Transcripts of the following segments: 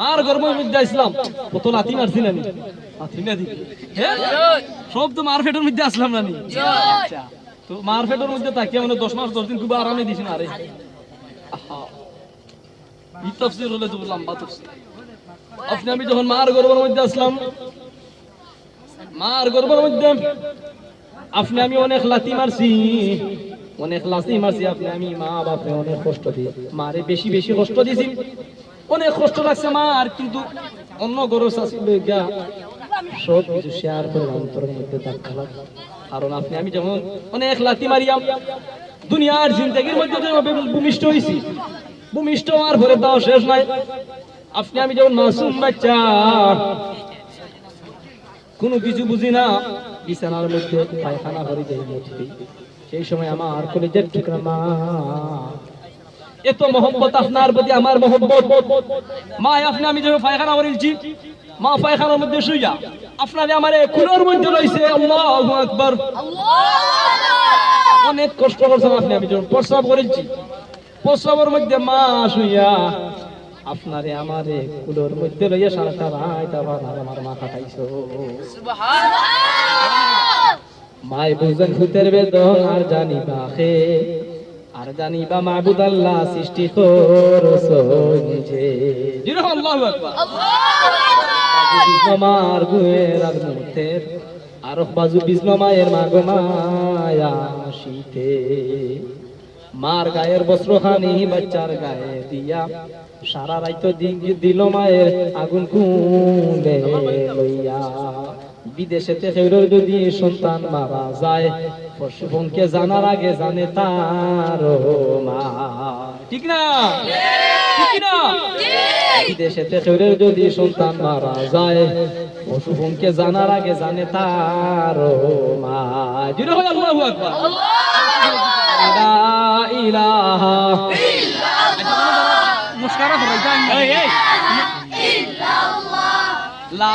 মার গর্ব মধ্যে আসলাম কত লাথি মারছি নানি লাথি না হ্যাঁ সব তো মার ফেটের মধ্যে আসলাম নানি আচ্ছা। তো মার ফেটের মধ্যে তাকিয়ে মানে দশ মাস, দশ দিন খুব আরামে দিছি না আহা। তফসির হলে তো লম্বা তফসির আপনি, আমি যখন মার গর্বের মধ্যে আসলাম, মার গর্বের মধ্যে আপনি, আমি অনেক লাথি মারছি। অনেক লাথি মারছি আপনি, আমি মা বাপরে অনেক কষ্ট দিই মারে বেশি বেশি কষ্ট দিছি অনেক কষ্ট লাগছে মার কিন্তু অন্য গরস আসলে গা, সব কিছু শেয়ার করে অন্তরের মধ্যে ধাক্কা লাগে কারণ আপনি, আমি যখন অনেক লাথি মারিয়াম, দুনিয়ার জিন্দগির মধ্যে ভূমিষ্ঠ হয়েছি ভূমিষ্ঠ হওয়ার পরে তাও শেষ নাই। আপনি, আমি যেমন মাসুম বাচ্চা, কোনো কিছু বুঝি না, বিছানার মধ্যে পায়খানা করে যাই সেই সময় আমার কলেজের মা এত মোহব্বত আপনার প্রতি আমার মোহব্বত। মা আপনি আমি যখন পায়খানা করেছি মা পায়খানার মধ্যে শুইয়া আপনারে আমার কুলোর মধ্যে রয়েছে আল্লাহু আকবার। অনেক কষ্ট করছেন আপনি আমি যখন প্রস্রাব করেছি। প্রস্রাবের মধ্যে মা শুইয়া আপনারে আমারে কুলোর মধ্যে লইয়া সারাটা রাত আবার আমার মা কাটাইছো মাই বুঝেন ভূতের বেদন আর জানিবা খে আর জানিবা মাহবুদ আল্লাহ সৃষ্টি আল্লাহু আকবার বিষ্ণমার গুয়ের আর মুহূর্তের আর বাজু বিষ্ণমায়ের মাগো মায়া শীতে মার গায়ের বস্ত্রখানি বাচ্চার গায়ে দিয়া। সারা রাইতো দিল মায়ের আগুন কুলে লইয়া। বিদেশেতে সেগুলোর যদি সন্তান মারা যায় পশুপনকে জানার আগে জানে তার মা। ঠিক না? বিদেশেতে সেগুলোর যদি সন্তান মারা যায় পশুপনকে জানার আগে জানে তার মা। জুড়ে হয় আল্লাহু আকবার। ইলাহা লা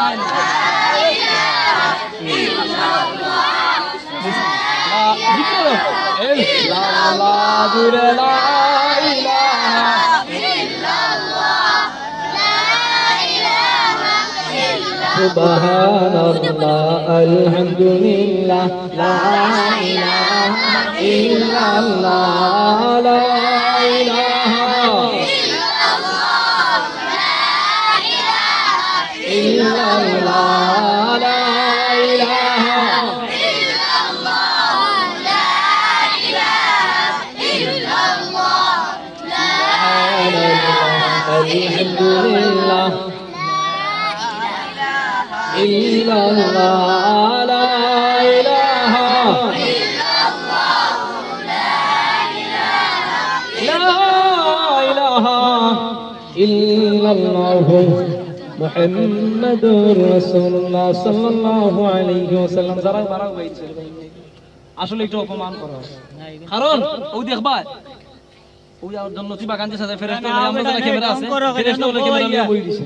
الله لا إله إلا الله. لا إله إلا سبحان الله الحمد لله لا إله إلا الله. لا إله إلا الله. لا إله إلا الله. الله الحمد لله إلا الله لا إله لا إله إلا الله محمد رسول الله صلى الله عليه وسلم যারা মারা হয়েছে আসলে একটু অপমান করা হয়। কারণ ওই দেখবা ওই আর জন্নতি বাগান সাথে ফেরেশতা হলে আমরা যারা ক্যামেরা আছে ফেরেশতা হলে ক্যামেরা নিয়ে বই দিছে।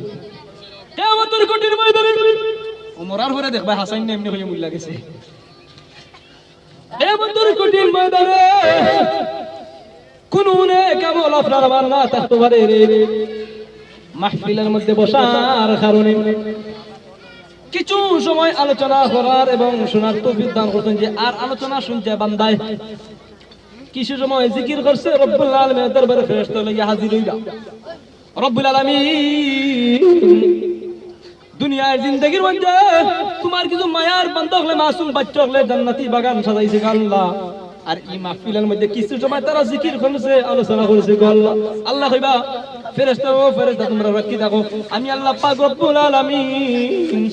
কেয়ামতের কঠিন ময়দানে ওমরার পরে দেখবা হাসান এমনি হয়ে মুল্লা গেছে। কেয়ামতের কঠিন ময়দানে কোন নে কেবল আপনার আমার না থাকতে পারে রে। মাহফিলের মধ্যে বসার কারণে। কিছু সময় আলোচনা করার এবং শোনার তৌফিক দান করছেন যে আর আলোচনা শুনতে বান্দায়। কিছু সময় জিকির করছে? রব্বুল আলামিনের দরবারে ফেরেশতা লইয়া হাজির হইলা রব্বুল আলামিন, দুনিয়ার জিন্দগির মধ্যে তোমার কিছু মায়ার বান্ধব হলে, মাসুম বাচ্চা হলে জান্নাতি বাগান সাজাইছে আল্লাহ। আর এই মাহফিলের মধ্যে কিছু সময় তারা জিকির করছে, আলোচনা করছে আল্লাহ। আল্লাহ কইবা, ফেরেশতা ও ফেরেশতা, তোমরা রাখি থাকো। আমি আল্লাহ পাক রব্বুল আলামিন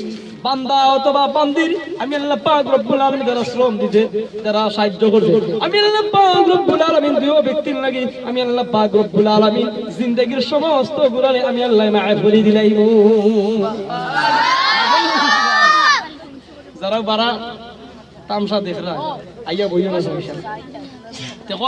বান্দা অথবা বান্দির, আমি আল্লাহ পাক রব্বুল আলামিন যারা শ্রম দিতে যারা সাহায্য করছে, আমি আল্লাহ পাক রব্বুল আলামিন দুই ব্যক্তির লাগি, আমি আল্লাহ পাক রব্বুল আলামিন জিন্দেগীর সমস্ত গুণালে আমি আল্লাহ মাফ করে দিলাইব। যারা বারা তামসা দেখরা আইয়া বইয়া না সমস্যা